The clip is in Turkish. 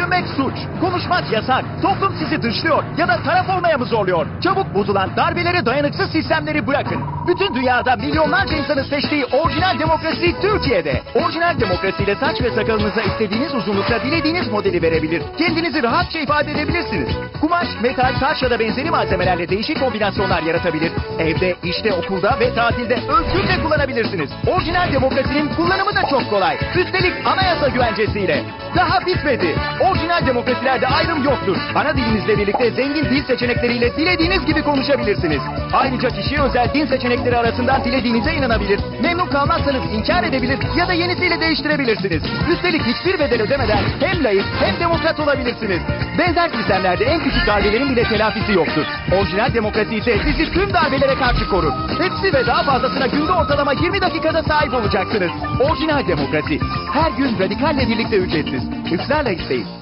Düşünmek suç. Konuşmak yasak. Toplum sizi dışlıyor ya da taraf olmaya mı zorluyor? Çabuk bozulan darbelere dayanıksız sistemleri bırakın. Bütün dünyada milyonlarca insanın seçtiği orijinal demokrasi Türkiye'de. Orijinal demokrasiyle saç ve sakalınıza istediğiniz uzunlukta dilediğiniz modeli verebilir. Kendinizi rahatça ifade edebilirsiniz. Kumaş, metal, taş ya da benzeri malzemelerle değişik kombinasyonlar yaratabilir. Evde, işte, okulda ve tatilde özgürce kullanabilirsiniz. Orijinal demokrasinin kullanımı da çok kolay. Üstelik anayasa güvencesiyle. Daha bitmedi. Orijinal demokrasilerde ayrım yoktur. Ana dilinizle birlikte zengin dil seçenekleriyle dilediğiniz gibi konuşabilirsiniz. Ayrıca kişiye özel din seçenekleri arasından dilediğinize inanabilir. Memnun kalmazsanız inkar edebilir ya da yenisiyle değiştirebilirsiniz. Üstelik hiçbir bedel ödemeden hem layık hem demokrat olabilirsiniz. Benzer sistemlerde en küçük darbelerin bile telafisi yoktur. Orijinal demokrasi ise sizi tüm darbelere karşı korur. Hepsi ve daha fazlasına günde ortalama 20 dakikada sahip olacaksınız. Orijinal demokrasi. Her gün radikalle birlikte ücretsiz. It's not like they